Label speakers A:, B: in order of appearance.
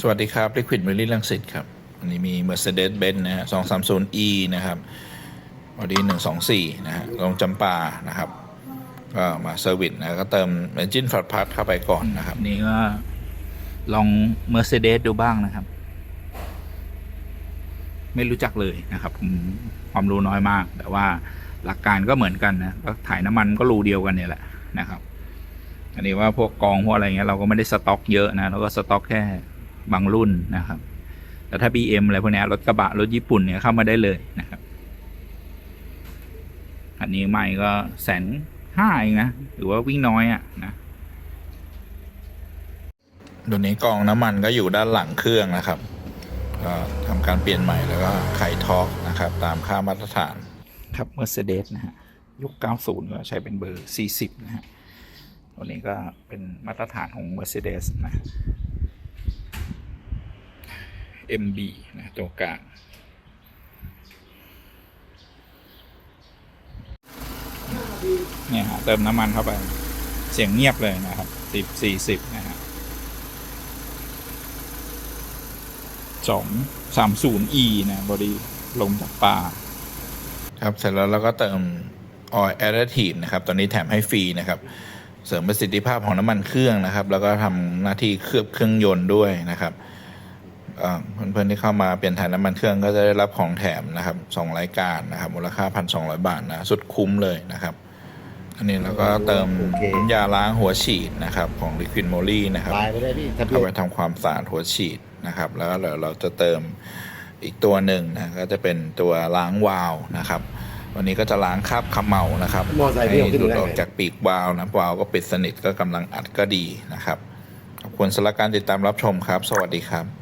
A: สวัสดีครับ Liquid m e r i ลังสิตครับ อันนี้มี Mercedes-Benz นะฮะ 230e นะครับออดี้124 นะฮะลงจำปานะครับ ก็มาเซอร์วิสนะ ก็เติม Engine f l a t p a t เข้าไปก่อนนะครับ
B: นี่ก็ลอง Mercedes ดูบ้างนะครับ ไม่รู้จักเลยนะครับผมความรู้น้อยมาก แต่ว่าหลักการก็เหมือนกันนะก็ถ่ายน้ำมันก็รูเดียวกันเนี่ยแหละนะครับ อันนี้ว่าพวกกองพวกอะไรเงี้ยเราก็ไม่ได้สต็อกเยอะนะเราก็สต็อกแค่ บางรุ่นนะครับ แต่ถ้า BM อะไรพวกเนี้ยรถกระบะ รถญี่ปุ่นเนี่ยเข้ามาได้เลยนะครับ อันนี้ไม่ก็แสนห้าเองนะหรือว่าวิ่งน้อยอะ่ะนะ
A: ตัวนี้กรองน้ำมันก็อยู่ด้านหลังเครื่องนะครับก็ทำการเปลี่ยนใหม่แล้วก็ไขทอร์กนะครับ ตามค่ามาตรฐาน
B: ครับ Mercedes นะฮะยุค 90 ก็ใช้เป็นเบอร์ 40 นะฮะตัวนี้ก็เป็นมาตรฐานของ Mercedes นะ MB นะตัวกลางเนี่ยฮะเติมน้ำมันเข้าไป เสียงเงียบเลยนะครับ10 40นะฮะ2 30 E นะบอดี้ลงจากป่า
A: ครับเสร็จแล้วเราก็เติม oil additive นะครับ ตอนนี้แถมให้ฟรีนะครับ เสริมประสิทธิภาพของน้ำมันเครื่องนะครับ แล้วก็ทำหน้าที่เคลือบเครื่องยนต์ด้วยนะครับ เอ่อเพื่อนๆที่เข้ามาเปลี่ยนถ่ายน้ำมันเครื่องก็จะได้รับของแถมนะครับสองรายการนะครับ มูลค่าพันสองบาทนะสุดคุ้มเลยนะครับ อันนี้เราก็เติม
C: โอเค
A: น้ำยาล้างหัวฉีดนะครับ ของ Liquid Moly นะครับ
C: ตายไปได้พี่ทะเบีย
A: เข้าไป
C: น
A: ทำความสะอาดหัวฉีดนะครับ แล้วเดี๋ยวเราจะเติมอีกตัวหนึ่งนะก็จะเป็นตัวล้างวาล์วนะครับ วันนี้ก็จะล้างคราบเขมเหลานะครับ
C: มอไซค์พี่
A: ให้
C: เอาขึ้น
A: หลุด
C: ได้
A: ออก
C: ไง
A: จากปีกวาล์วนะวาล์วก็ปิดสนิทก็กำลังอัดก็ดีนะครับขอบคุณสำหรับการติดตามรับชมครับ สวัสดีครับ